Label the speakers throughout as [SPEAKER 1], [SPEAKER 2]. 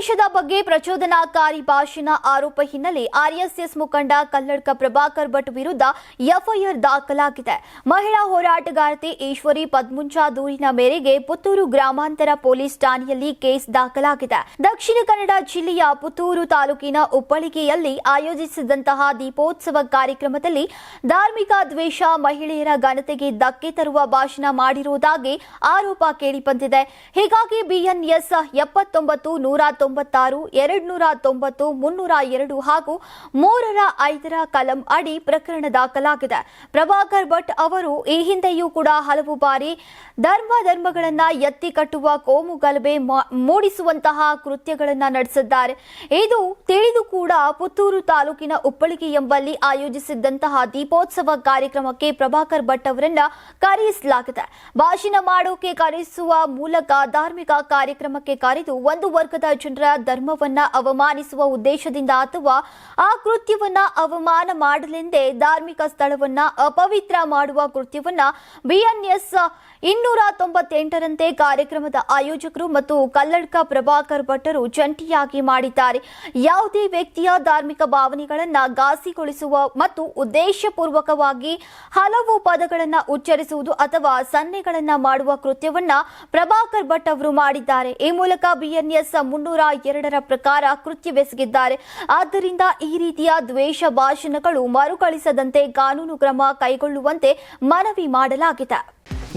[SPEAKER 1] ದೇಶದ ಬಗ್ಗೆ ಪ್ರಚೋದನಾಕಾರಿ ಭಾಷಣ ಆರೋಪ ಹಿನ್ನೆಲೆ ಆರ್ಎಸ್ಎಸ್ ಮುಖಂಡ ಕಲ್ಲಡ್ಕ ಪ್ರಭಾಕರ್ ಭಟ್ ವಿರುದ್ಧ ಎಫ್ಐಆರ್ ದಾಖಲಾಗಿದೆ. ಮಹಿಳಾ ಹೋರಾಟಗಾರ್ತಿ ಈಶ್ವರಿ ಪದ್ಮುಂಚಾ ದೂರಿನ ಮೇರೆಗೆ ಪುತ್ತೂರು ಗ್ರಾಮಾಂತರ ಪೊಲೀಸ್ ಠಾಣೆಯಲ್ಲಿ ಕೇಸ್ ದಾಖಲಾಗಿದೆ. ದಕ್ಷಿಣ ಕನ್ನಡ ಜಿಲ್ಲೆಯ ಪುತ್ತೂರು ತಾಲೂಕಿನ ಉಪ್ಪಳಿಗೆಯಲ್ಲಿ ಆಯೋಜಿಸಿದಂತಹ ದೀಪೋತ್ಸವ ಕಾರ್ಯಕ್ರಮದಲ್ಲಿ ಧಾರ್ಮಿಕ ದ್ವೇಷ ಮಹಿಳೆಯರ ಘನತೆಗೆ ಧಕ್ಕೆ ತರುವ ಭಾಷಣ ಮಾಡಿರುವುದಾಗಿ ಆರೋಪ ಕೇಳಿಬಂದಿದೆ. ಹೀಗಾಗಿ ಬಿಎನ್ಎಸ್ ಎಪ್ಪತ್ತೊಂಬತ್ತು ನೂರ ತೊಂಬತ್ತಾರು ಎರಡು ನೂರ ತೊಂಬತ್ತು, ಮುನ್ನೂರ ಎರಡು ಹಾಗೂ ಮೂರರ ಐದರ ಕಲಂ ಅಡಿ ಪ್ರಕರಣ ದಾಖಲಾಗಿದೆ. ಪ್ರಭಾಕರ್ ಭಟ್ ಅವರು ಈ ಹಿಂದೆಯೂ ಕೂಡ ಹಲವು ಬಾರಿ ಧರ್ಮ ಧರ್ಮಗಳನ್ನ ಎತ್ತಿ ಕಟ್ಟುವ ಕೋಮು ಗಲಭೆ ಮೂಡಿಸುವಂತಹ ಕೃತ್ಯಗಳನ್ನ ನಡೆಸಿದ್ದಾರೆ. ಇದು ತಿಳಿದು ಕೂಡ ಪುತ್ತೂರು ತಾಲೂಕಿನ ಉಪ್ಪಳಿಗೆ ಎಂಬಲ್ಲಿ ಆಯೋಜಿಸಿದ್ದಂತಹ ದೀಪೋತ್ಸವ ಕಾರ್ಯಕ್ರಮಕ್ಕೆ ಪ್ರಭಾಕರ್ ಭಟ್ ಅವರನ್ನ ಕರೆಯಿಸಲಾಗಿದೆ. ಭಾಷಣ ಮಾಡೋಕೆ ಕರೆಸುವ ಮೂಲಕ ಧಾರ್ಮಿಕ ಕಾರ್ಯಕ್ರಮಕ್ಕೆ ಕರೆದು ಒಂದು ವರ್ಗದ ಜನರ ಧರ್ಮವನ್ನ ಅವಮಾನಿಸುವ ಉದ್ದೇಶದಿಂದ ಅಥವಾ ಆ ಕೃತ್ಯವನ್ನ ಅವಮಾನ ಮಾಡಲೆಂದೇ ಧಾರ್ಮಿಕ ಸ್ಥಳವನ್ನ ಅಪವಿತ್ರ ಮಾಡುವ ಕೃತ್ಯವನ್ನ ಬಿಎನ್ಎಸ್ ಇನ್ನೂರ ತೊಂಬತ್ತೆಂಟರಂತೆ ಕಾರ್ಯಕ್ರಮದ ಆಯೋಜಕರು ಮತ್ತು ಕಲ್ಲಡ್ಕ ಪ್ರಭಾಕರ್ ಭಟ್ಟರು ಜಂಟಿಯಾಗಿ ಮಾಡಿದ್ದಾರೆ. ಯಾವುದೇ ವ್ಯಕ್ತಿಯ ಧಾರ್ಮಿಕ ಭಾವನೆಗಳನ್ನ ಘಾಸಿಗೊಳಿಸುವ ಮತ್ತು ಉದ್ದೇಶಪೂರ್ವಕವಾಗಿ ಹಲವು ಪದಗಳನ್ನ ಉಚ್ಚರಿಸುವುದು ಅಥವಾ ಸನ್ನೆಗಳನ್ನ ಮಾಡುವ ಕೃತ್ಯವನ್ನ ಪ್ರಭಾಕರ್ ಭಟ್ ಅವರು ಮಾಡಿದ್ದಾರೆ. ಈ ಮೂಲಕ ಬಿಎನ್ಎಸ್ ಮುನ್ನೂರ ಎರಡರ ಪ್ರಕಾರ ಕೃತ್ಯವೆಸಗಿದ್ದಾರೆ ಆದ್ದರಿಂದ ಈ ರೀತಿಯ ದ್ವೇಷ ಭಾಷಣಗಳು ಮರುಕಳಿಸದಂತೆ ಕಾನೂನು ಕ್ರಮ ಕೈಗೊಳ್ಳುವಂತೆ ಮನವಿ ಮಾಡಲಾಗಿದೆ.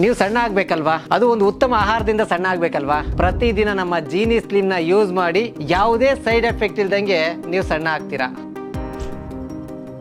[SPEAKER 2] ನೀವು ಸಣ್ಣ ಆಗ್ಬೇಕಲ್ವಾ? ಅದು ಒಂದು ಉತ್ತಮ ಆಹಾರದಿಂದ ಸಣ್ಣ ಆಗ್ಬೇಕಲ್ವಾ? ಪ್ರತಿದಿನ ನಮ್ಮ ಜೀನಿ ಸ್ಲಿಮ್ನ ಯೂಸ್ ಮಾಡಿ ಯಾವುದೇ ಸೈಡ್ ಎಫೆಕ್ಟ್ ಇಲ್ದಂಗೆ ನೀವು ಸಣ್ಣ ಆಗ್ತೀರಾ?